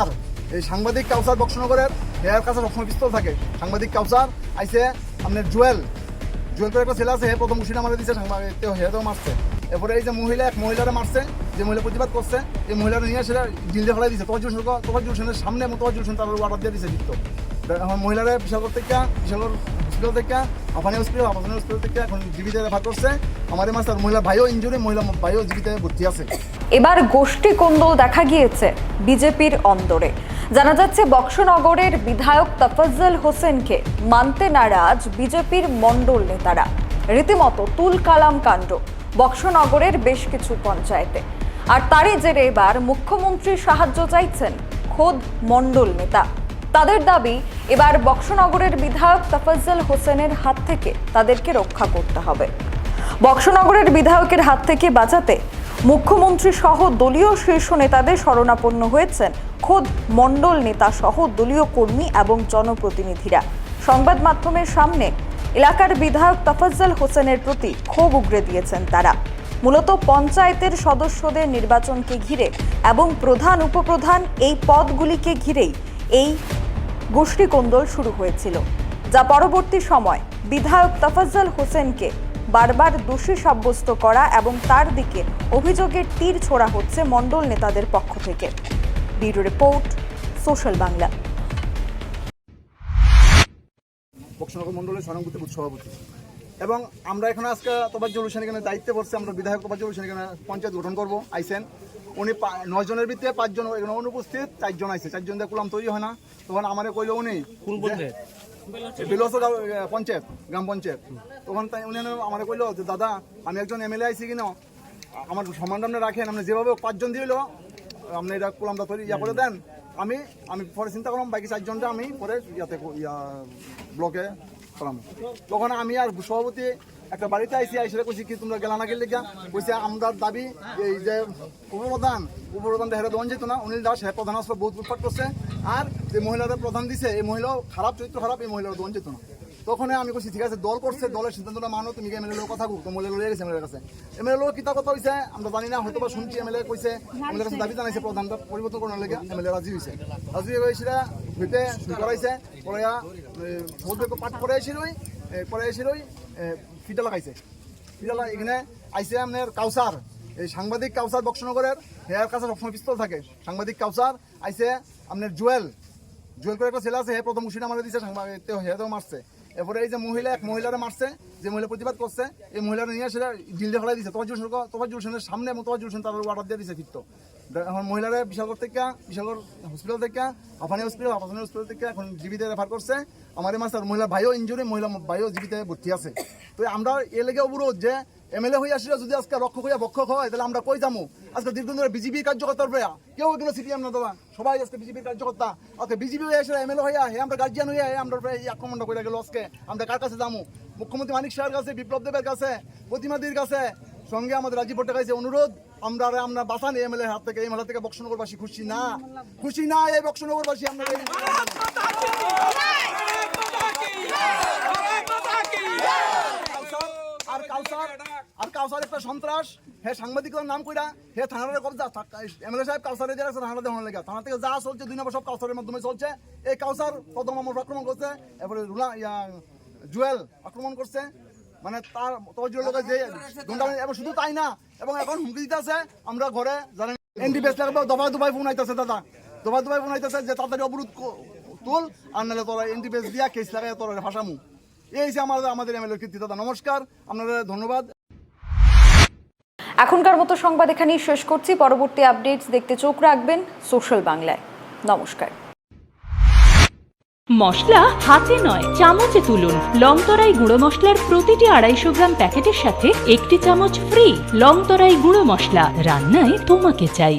আর এই সাংবাদিক কাউসার বক্সনগরের হেয়ার কাছে সবসময় পিস্তল থাকে। সাংবাদিক কাউসার আইসে আপনার জুয়েল। জুয়েল করে একটা ছেলে আছে হে প্রথম উশিনা মারা দিছে সাংবাদিক হেয়ারও মারছে। এরপরে এই যে মহিলা, এক মহিলারা মারছে, যে মহিলা প্রতিবাদ করছে, এই মহিলারা নিয়ে সেটা জিলদে ফেলাই দিছে। তোমার সেন তোমার সেনের সামনে তোমার সেন তার অর্ডার দিয়ে দিচ্ছে যুক্ত মহিলারা বিশালগড় থেকে বিশালগড় হসপিটাল থেকে, আফানি হসপিটাল আফানি হসপিটাল থেকে এখন জীবিতে রেফার করছে। আমাদের মাস্টার মহিলা ভাইও ইঞ্জুরি মহিলা ভাইও জীবিতে ভর্তি আছে। এবার গোষ্ঠী কোন্দল দেখা গিয়েছে বিজেপির অন্দরে। জানা যাচ্ছে বক্সনগরের বিধায়ক তফাজ্জল হোসেনকে মানতে নারাজ বিজেপির মণ্ডল নেতারা। রীতিমতো তুল কালাম কাণ্ড, বক্সনগরের বেশ কিছু পঞ্চায়েতে। আর তারই জেরে এবার মুখ্যমন্ত্রীর সাহায্য চাইছেন খোদ মণ্ডল নেতা। তাদের দাবি, এবার বক্সনগরের বিধায়ক তফাজ্জল হোসেনের হাত থেকে তাদেরকে রক্ষা করতে হবে। বক্সনগরের বিধায়কের হাত থেকে বাঁচাতে মুখ্যমন্ত্রী সহ দলীয় শীর্ষ নেতাদের শরণাপন্ন হয়েছেন খোদ মণ্ডল নেতা সহ দলীয় কর্মী এবং জনপ্রতিনিধিরা। সংবাদ মাধ্যমের সামনে এলাকার বিধায়ক তফাজ্জল হোসেনের প্রতি ক্ষোভ উগরে দিয়েছেন তারা। মূলত পঞ্চায়েতের সদস্যদের নির্বাচনকে ঘিরে এবং প্রধান উপপ্রধান এই পদগুলিকে ঘিরেই এই গোষ্ঠী কোন্দল শুরু হয়েছিল, যা পরবর্তী সময় বিধায়ক তফাজ্জল হোসেনকে বারবার দোষী সাব্যস্ত করা এবং তার দিকে অভিযোগের তীর ছোড়া হচ্ছে মণ্ডল নেতাদের পক্ষ থেকে। Bureau report, social Bangla. মণ্ডলের এবং আমরা এখানে আজকে তোবাজ্জল হোসেন এখানে দায়িত্বে পড়ছে আমরা বিধায়ক তোবাজ্জল হোসেন এখানে পঞ্চায়েত গঠন করব আইসেন। উনি নয় জনের ভিতরে পাঁচজন এখানে অনুপস্থিত চারজন আইসে। চারজন দিয়ে কুলাম তৈরি হয় না। তখন আমারে কইলো উনি কোন পঞ্চায়েত? পঞ্চায়েত গ্রাম পঞ্চায়েত। তখন তাই উনি আমার কইলো যে দাদা আমি একজন এমএলএ আইসি কিনা? আমার সম্মান আপনি রাখেন আপনি যেভাবে পাঁচজন দিল আপনি এটা কুলামটা তৈরি ইয়া করে দেন। আমি আমি পরে চিন্তা করলাম বাকি চারজনটা আমি পরে ইয়াতে ইয়া ব্লকে করলাম তখন আমি আর সভাপতি একটা বাড়িতে আইসি আইসে কইছি, কি তোমরা গেলা না গেলে গিয়া? কইছে আমরা দাবি, এই যে উপপ্রধান উপপ্রধান হেরে দন যেত না, অনিল দাস হে প্রধান আসলে বহুত উৎপাট করছে, আর যে মহিলারা প্রধান দিছে, এই মহিলাও খারাপ, চরিত্র খারাপ, এই মহিলারা দন যেত না। তখন আমি কইছি, ঠিক আছে, দল করছে, দলের সিদ্ধান্তটা মানো, তুমি এমএলএ লোক কথা তো মহিলা লয়ে গেছে এমএলএ কাছে। এমএলএ লোক কিতা কথা হইছে, আমরা জানি না হয়তো বা শুনছি এমএলএ কইছে এমএলএ কাছে দাবি জানাইছে, প্রধানটা পরিবর্তন করার লাগে এমএলএ রাজি হইছে। রাজি হয়েছিল হইতে করাইছে, পড়াইয়া সমুদ্র পাঠ করাইছিলই করাইছিলই ফিটা লাগাইছে। ফিটা এখানে আইসে আপনার কাউসার, এই সাংবাদিক কাউসার বক্সনগরের হেয়ার কাছে সবসময় পিস্তল থাকে। সাংবাদিক কাউসার আইসে আপনার জুয়েল জুয়েল করে একটা ছেলে আছে, হে প্রথম উশিনা মারা দিছে, সাংবাদিক হেয়ারও মারছে। এরপরে এই যে মহিলা, এক মহিলারা মারছে, যে মহিলা প্রতিবাদ করছে, এই মহিলারা নিয়ে সেটা জিলদে ফেলাই দিছে। তোমার সেন তোমার সেনের সামনে এবং তোমার সেন তার অর্ডার দিয়ে দিচ্ছে ফিরত এখন মহিলারা বিশালগড় থেকে, বিশালগড় হসপিটাল থেকে, আফানি হসপিটাল আফানি হসপিটাল থেকে এখন জীবিতে রেফার করছে। আমাদের মাস্টার মহিলা ভাইও ইঞ্জুরি মহিলা ভাইও জীবিতে ভর্তি আছে। তো আমরা এ লেগে অবরোধ যে এমএলএ হয়ে আসলে, যদি আজকে রক্ষক হইয়া বক্ষক হয়, তাহলে আমরা কই যাব আজকে দীর্ঘদিন ধরে বিজেপি কার্যকর্তার উপরে কেউ এগুলো সিপিএম না দাদা সবাই আজকে বিজেপির কার্যকর্তা। আজকে বিজেপি হয়ে আসলে এমএলএ হইয়া হে আমরা গার্জিয়ান হইয়া আমরা এই আক্রমণটা করে গেল আজকে। আমরা কার কাছে যাব মুখ্যমন্ত্রী মানিক শাহের কাছে, বিপ্লব দেবের কাছে, প্রতিমাদির কাছে। সঙ্গে আমাদের রাজীব ভট্টাচার্য অনুরোধ, আমরা আমরা বাঁচান এমএলএ হাত থেকে, এই মেলা থেকে বক্সনগরবাসী খুশি না। খুশি না এই বক্সনগরবাসী, আমরা আর কাউসার, আর কাউসার একটা সন্ত্রাস। হে নাম কইরা হে এমএলএ সাহেব আছে থানা থেকে যা চলছে, দুই নম্বর সব কাউসারের মাধ্যমে চলছে। এই কাউসার প্রথম আমার আক্রমণ করছে, এরপরে রুলা ইয়া, জুয়েল আক্রমণ করছে। মানে তার লোকের যে এবং শুধু তাই না, এবং এখন হুমকি দিতে আছে আমরা ঘরে জানেন এনডি বেস লাগবে দফা দুবাই ফোন আইতেছে দাদা। দফা দুবাই ফোন আইতেছে যে তাড়াতাড়ি অবরোধ তুল, আর নাহলে তোরা এনডি বেস দিয়া কেস লাগাই তোরা এই যে আমাদের আমাদের এমএলএ কীর্তি দাদা নমস্কার আপনাদের ধন্যবাদ। এখনকার মতো সংবাদ এখানেই শেষ করছি। পরবর্তী আপডেটস দেখতে চোখ রাখবেন সোশ্যাল বাংলায়। নমস্কার। মশলা হাতে নয় চামচে তুলুন। লংতরাই গুঁড়ো মশলার প্রতিটি আড়াইশো গ্রাম প্যাকেটের সাথে একটি চামচ ফ্রি লংতরাই গুঁড়ো মশলা। রান্নায় তোমাকে চাই।